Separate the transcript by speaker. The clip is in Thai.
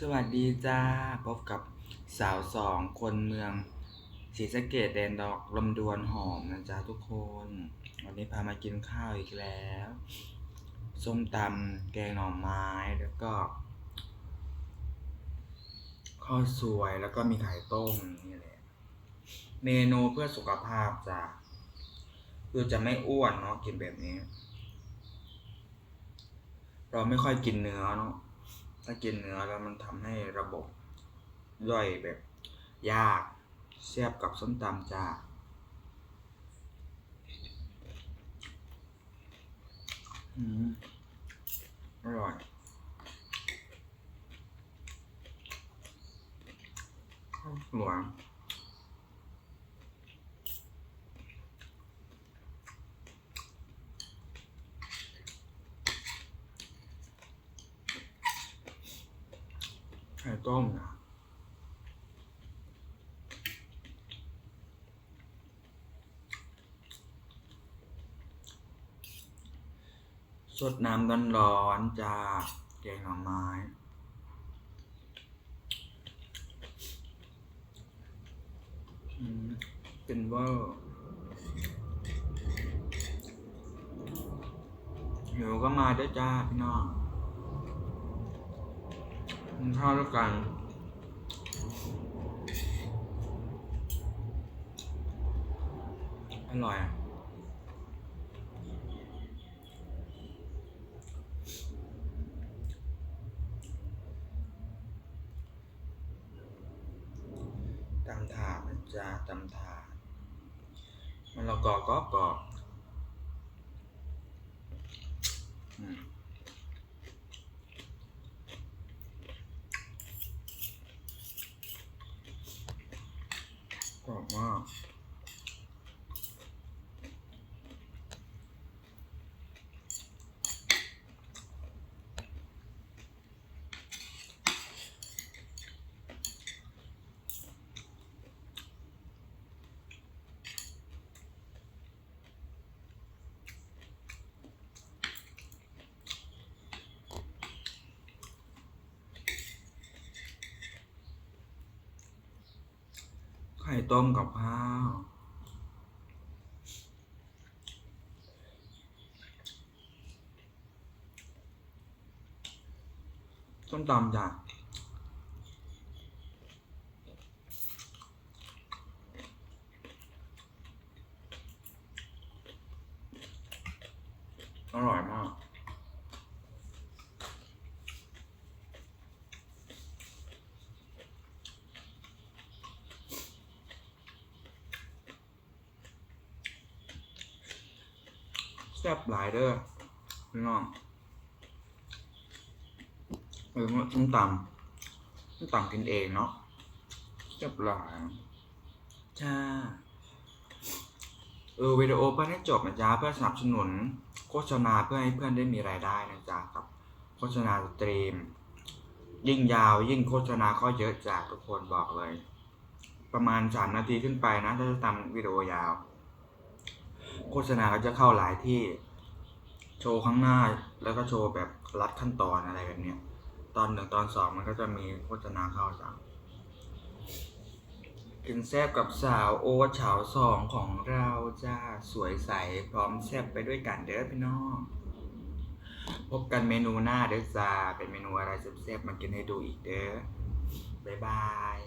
Speaker 1: สวัสดีจ้า พบกับสาวสองคนเมืองศรีสะเกดแดนดอกลำดวนหอมนะจ๊ะทุกคน วันนี้พามากินข้าวอีกแล้ว ส้มตำแกงหน่อไม้แล้วก็ข้าวสวยแล้วก็มีไข่ต้มนี่แหละ เมนูเพื่อสุขภาพจ้ะคือจะไม่อ้วนเนาะกินแบบนี้ เราไม่ค่อยกินเนื้อเนาะ ถ้ากินเนื้อแล้วมันทำให้ระบบย่อยแบบยากเสียบกับส้มตำจ้าอืมอร่อยข้าวส วยไข่ต้มนะสดน้ำร้อนๆจ้าแกงหน่อไม้เป็นเวอร์หิวก็มาด้วยจ้าพี่น้อง กินข้าวด้วยกันอร่อยอะตำถาดนะจ๊ะตำถาดมันละกอก็กรอบอืม กรอบมากไข้ต้มกับข้าวส้มตำจ้ะอร่อยมาก แซ่บหลายเด้อพี่น้องเออต้มตำต้มตำกินเองเนาะแซ่บหลายจ้าเออวิดีโอเพื่อนให้จบนะจ๊ะเพื่อสนับสนุน โฆษณาเพื่อให้เพื่อนได้มีรายได้นะจ๊ะกับโฆษณาสตรีม ยิ่งยาวยิ่งโฆษณาก็เยอะจากทุกคนบอกเลย ประมาณสามนาทีขึ้นไปนะถ้าจะทำวิดีโอยาว โฆษณาก็จะเข้าหลายที่ โชว์ข้างหน้าแล้วก็โชว์แบบรัดขั้นตอนอะไรแบบเนี้ย ตอนหนึ่งตอนสองมันก็จะมีโฆษณาเข้าจ้ะกินแซบกับสาวโอตเฉาสองของเราจ้าสวยใสพร้อมแซบไปด้วยกันเด้อพี่น้องพบกันเมนูหน้าเด้อจ้าเป็นเมนูอะไรแซ่บๆมากินให้ดูอีกเด้อบ๊ายบาย